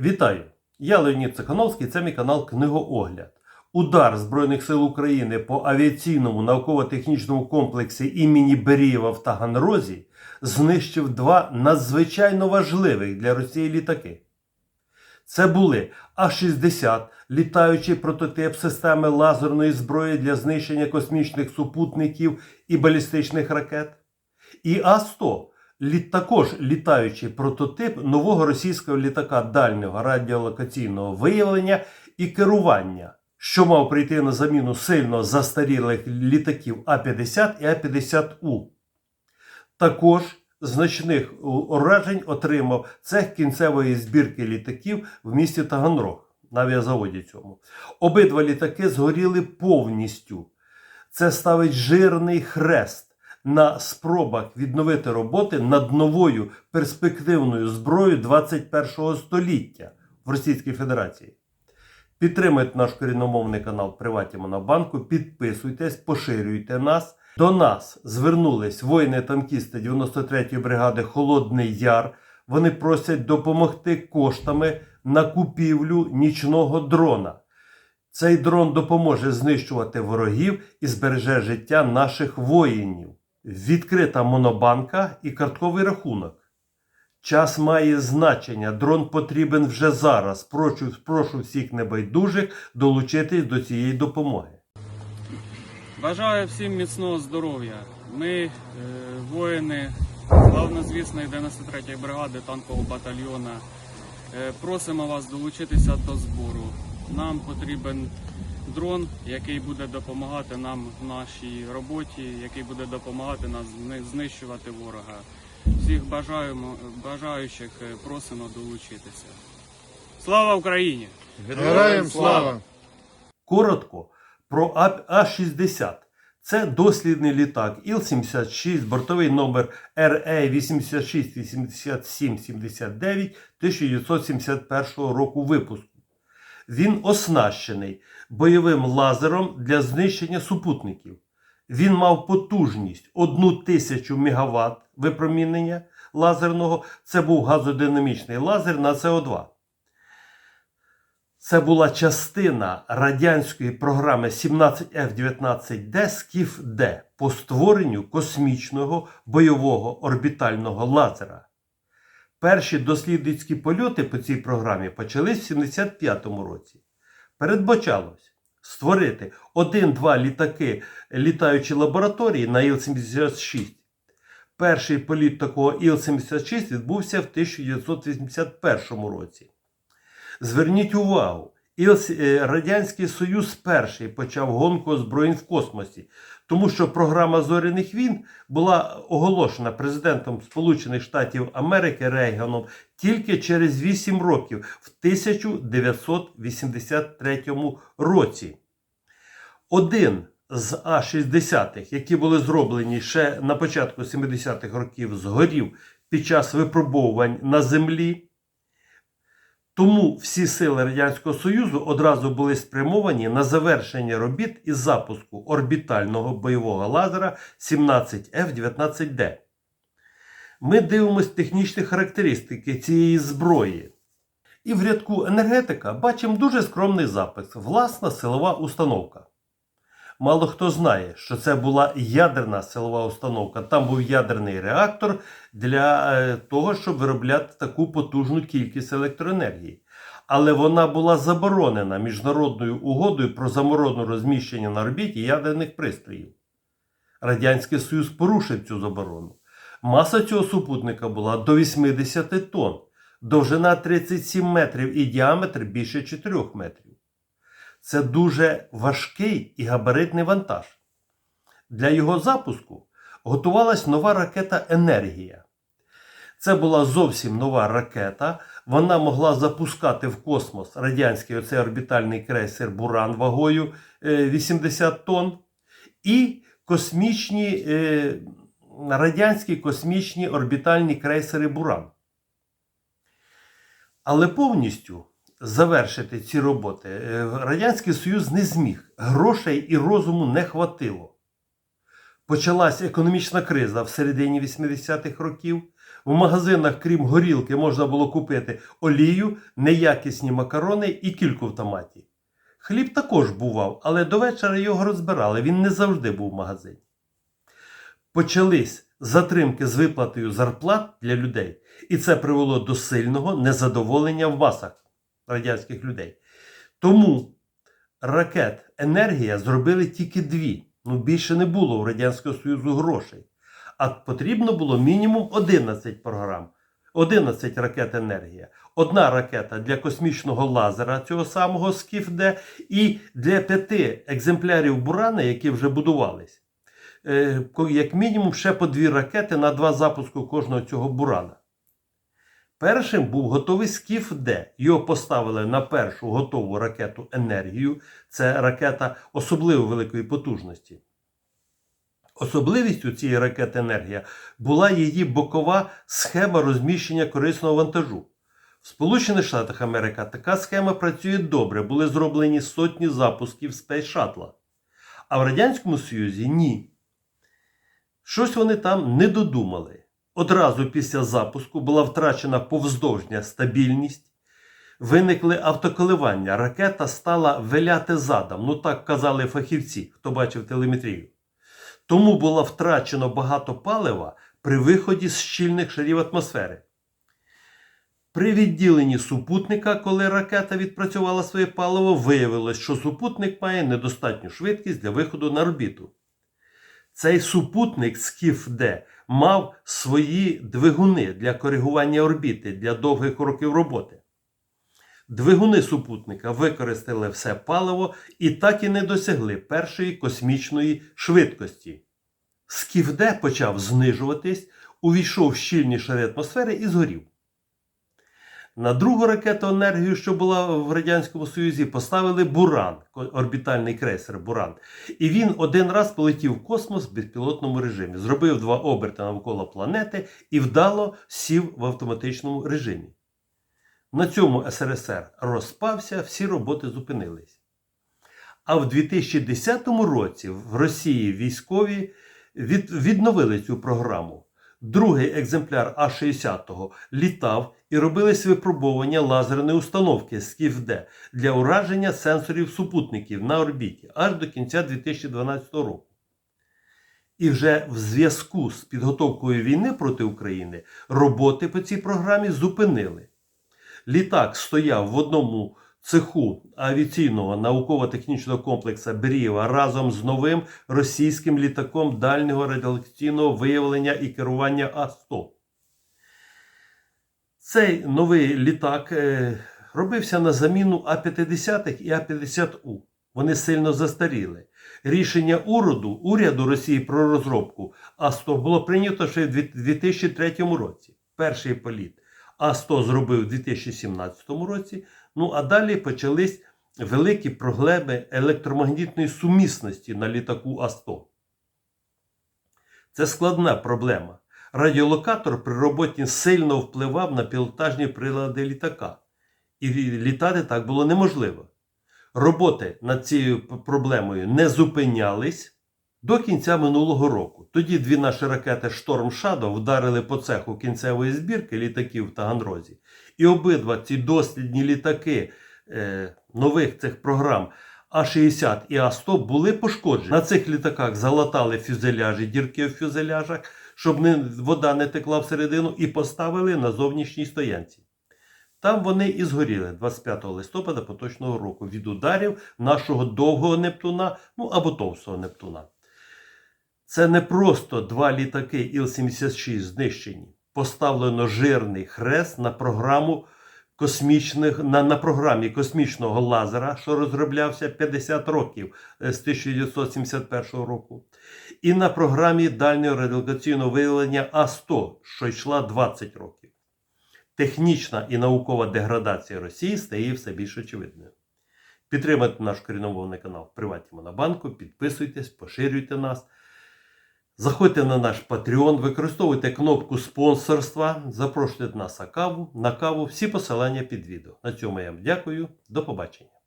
Вітаю! Я Леонід Цехановський, це мій канал Книгоогляд. Удар Збройних сил України по авіаційному науково-технічному комплексі імені Берієва в Таганрозі знищив два надзвичайно важливих для Росії літаки. Це були А-60, літаючий прототип системи лазерної зброї для знищення космічних супутників і балістичних ракет, і А-100 також літаючий прототип нового російського літака дальнього радіолокаційного виявлення і керування, що мав прийти на заміну сильно застарілих літаків А-50 і А-50У. Також значних уражень отримав цех кінцевої збірки літаків в місті Таганрог на авіазаводі цьому. Обидва літаки згоріли повністю. Це ставить жирний хрест на спробах відновити роботи над новою перспективною зброєю 21 століття в Російській Федерації. Підтримайте наш корінномовний канал Приваті Монобанку, підписуйтесь, поширюйте нас. До нас звернулись воїни-танкісти 93-ї бригади Холодний Яр. Вони просять допомогти коштами на купівлю нічного дрона. Цей дрон допоможе знищувати ворогів і збереже життя наших воїнів. Відкрита монобанка і картковий рахунок. Час має значення. Дрон потрібен вже зараз. Прошу, прошу всіх небайдужих долучитись до цієї допомоги. Бажаю всім міцного здоров'я. Ми, е, воїни славнозвісної 93-ї бригади танкового батальйона, е, просимо вас долучитися до збору. Нам потрібен дрон, який буде допомагати нам в нашій роботі, який буде допомагати нам знищувати ворога. Всіх бажаємо, бажаючих е, просимо долучитися. Слава Україні! Героям слава! Коротко про А- А-60. Це дослідний літак Іл-76, бортовий номер RA 868779 1971 року випуску. Він оснащений бойовим лазером для знищення супутників. Він мав потужність 1000 МВт випромінення лазерного. Це був газодинамічний лазер на СО2. Це була частина радянської програми 17F-19D скіф Д по створенню космічного бойового орбітального лазера. Перші дослідницькі польоти по цій програмі почались в 75-му році. Передбачалось створити один-два літаки літаючі лабораторії на Іл-76. Перший політ такого Іл-76 відбувся в 1981 році. Зверніть увагу, Іл- е, Радянський Союз перший почав гонку озброєнь в космосі, тому що програма зоряних війн була оголошена президентом Сполучених Штатів Америки Рейганом тільки через 8 років в 1983 році. Один з А-60, які були зроблені ще на початку 70-х років, згорів під час випробовувань на землі. Тому всі сили Радянського Союзу одразу були спрямовані на завершення робіт із запуску орбітального бойового лазера 17F-19D. Ми дивимось технічні характеристики цієї зброї. І в рядку енергетика бачимо дуже скромний запис власна силова установка. Мало хто знає, що це була ядерна силова установка. Там був ядерний реактор для е, того, щоб виробляти таку потужну кількість електроенергії. Але вона була заборонена міжнародною угодою про заморону розміщення на орбіті ядерних пристроїв. Радянський Союз порушив цю заборону. Маса цього супутника була до 80 тонн, довжина 37 метрів і діаметр більше 4 метрів. Це дуже важкий і габаритний вантаж. Для його запуску готувалась нова ракета Енергія. Це була зовсім нова ракета. Вона могла запускати в космос радянський оцей орбітальний крейсер Буран вагою е, 80 тонн і космічні, е, радянські космічні орбітальні крейсери Буран. Але повністю завершити ці роботи е, Радянський Союз не зміг. Грошей і розуму не хватило. Почалась економічна криза в середині 80-х років. В магазинах, крім горілки, можна було купити олію, неякісні макарони і кільку в томаті. Хліб також бував, але до вечора його розбирали, він не завжди був в магазині. Почались затримки з виплатою зарплат для людей, і це привело до сильного незадоволення в масах радянських людей. Тому ракет енергія зробили тільки дві. Ну, більше не було у Радянського Союзу грошей. А потрібно було мінімум 11 програм. 11 ракет енергія. Одна ракета для космічного лазера цього самого СКІФ-Д і для п'яти екземплярів Бурана, які вже будувались. Е, Як мінімум ще по дві ракети на два запуску кожного цього Бурана. Першим був готовий скіф Д. Його поставили на першу готову ракету енергію. Це ракета особливо великої потужності. Особливістю цієї ракети енергія була її бокова схема розміщення корисного вантажу. В Сполучених Штатах Америки така схема працює добре, були зроблені сотні запусків Space Shuttle. А в Радянському Союзі ні. Щось вони там не додумали. Одразу після запуску була втрачена повздовжня стабільність, виникли автоколивання. Ракета стала виляти задом. Ну так казали фахівці, хто бачив телеметрію. Тому було втрачено багато палива при виході з щільних шарів атмосфери. При відділенні супутника, коли ракета відпрацювала своє паливо, виявилось, що супутник має недостатню швидкість для виходу на орбіту. Цей супутник Скіф-Д мав свої двигуни для коригування орбіти для довгих років роботи. Двигуни супутника використали все паливо і так і не досягли першої космічної швидкості. Скіф-Д почав знижуватись, увійшов в щільні шари атмосфери і згорів. На другу ракету енергію, що була в Радянському Союзі, поставили Буран, орбітальний крейсер Буран. І він один раз полетів в космос в безпілотному режимі, зробив два оберти навколо планети і вдало сів в автоматичному режимі. На цьому СРСР розпався, всі роботи зупинились. А в 2010 році в Росії військові від, відновили цю програму. Другий екземпляр А-60 літав і робились випробування лазерної установки СКІФ-Д для ураження сенсорів супутників на орбіті аж до кінця 2012 року. І вже в зв'язку з підготовкою війни проти України роботи по цій програмі зупинили. Літак стояв в одному цеху авіаційного науково-технічного комплексу Берієва разом з новим російським літаком дальнього радіолокаційного виявлення і керування А-100. Цей новий літак е, робився на заміну А-50 і А-50У. Вони сильно застаріли. Рішення уряду, уряду Росії про розробку А-100 було прийнято ще в 2003 році. Перший політ А-100 зробив у 2017 році. Ну а далі почались великі проблеми електромагнітної сумісності на літаку А-100. Це складна проблема. Радіолокатор при роботі сильно впливав на пілотажні прилади літака. І літати так було неможливо. Роботи над цією проблемою не зупинялись до кінця минулого року. Тоді дві наші ракети Шторм Shadow вдарили по цеху кінцевої збірки літаків в Таганрозі. І обидва ці дослідні літаки е, нових цих програм А-60 і А-100 були пошкоджені. На цих літаках залатали фюзеляжі, дірки в фюзеляжах, щоб не, вода не текла всередину, і поставили на зовнішній стоянці. Там вони і згоріли 25 листопада поточного року від ударів нашого довгого Нептуна, ну або товстого Нептуна. Це не просто два літаки Іл-76 знищені. Поставлено жирний хрест на програму космічних, на, на програмі космічного лазера, що розроблявся 50 років е, з 1971 року, і на програмі дальнього радіолокаційного виявлення А100, що йшла 20 років. Технічна і наукова деградація Росії стає все більш очевидною. Підтримайте наш коріномовний канал в Приваті Монобанку, підписуйтесь, поширюйте нас. Заходьте на наш Patreon, використовуйте кнопку спонсорства, запрошуйте нас на каву, на каву. Всі посилання під відео. На цьому я вам дякую. До побачення.